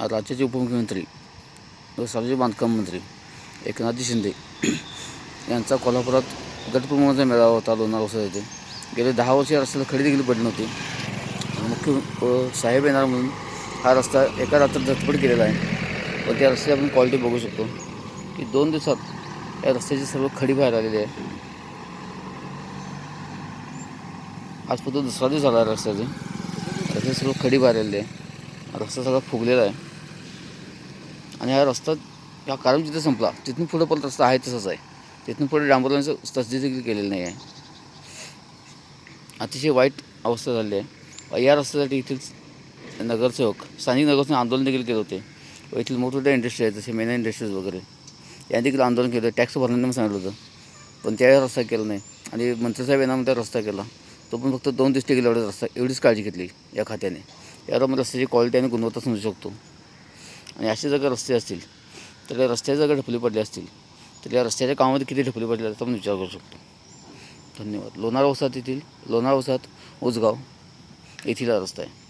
राज्याचे उपमुख्यमंत्री व सार्वजनिक बांधकाम मंत्री एकनाथजी शिंदे यांचा कोल्हापुरात गटप्रमुखांचा मेळावा होता लोणार वसा येथे गेले दहा वर्षे या रस्त्याला खडी देखील पडली नव्हती. मुख्य साहेब येणार म्हणून हा रस्ता एका रात्रात झटपट केलेला आहे. व त्या रस्त्याची आपण क्वालिटी बघू शकतो. की दोन दिवसात या रस्त्याची सर्व खडी बाहेर आलेली आहे. आज फक्त दुसरा दिवस आला आहे रस्त्याचे. रस्त्याची सर्व खडी बाहेर आलेली आहे. रस्ता सगळा फुगलेला आहे. आणि हा रस्ता हा कारण जिथे संपला तिथून पुढे पण रस्ता आहे तसाच आहे. तिथून पुढे डांबरलांचं तसदी देखील केलेलं नाही आहे. अतिशय वाईट अवस्था झाली आहे. या रस्त्यासाठी येथील नगरसेवक स्थानिक नगरसेवक आंदोलन देखील केले होते. व येथील मोठमोठ्या इंडस्ट्री आहेत जसे मेन इंडस्ट्रीज वगैरे. यांनी देखील आंदोलन केलं. टॅक्स भरण्याने सांगितलं होतं. पण त्यावेळी रस्ता केला नाही. आणि मंत्रीसाहेब येण्यामध्ये रस्ता केला. तो पण फक्त दोन दिवस टिकेल एवढा रस्ता. एवढीच काळजी घेतली या खात्याने. यावर रस्त्याची क्वालिटी आणि गुणवत्ता समजू शकतो. आणि असे जर का रस्ते असतील तर या रस्त्याचं जर ढपली पडले असतील तर या रस्त्याच्या कामामध्ये किती ढपली पडले याचा आपण विचार करू शकतो. धन्यवाद. लोणार वसाहत येथील लोणार वसाहत उजगाव येथील हा रस्ता आहे.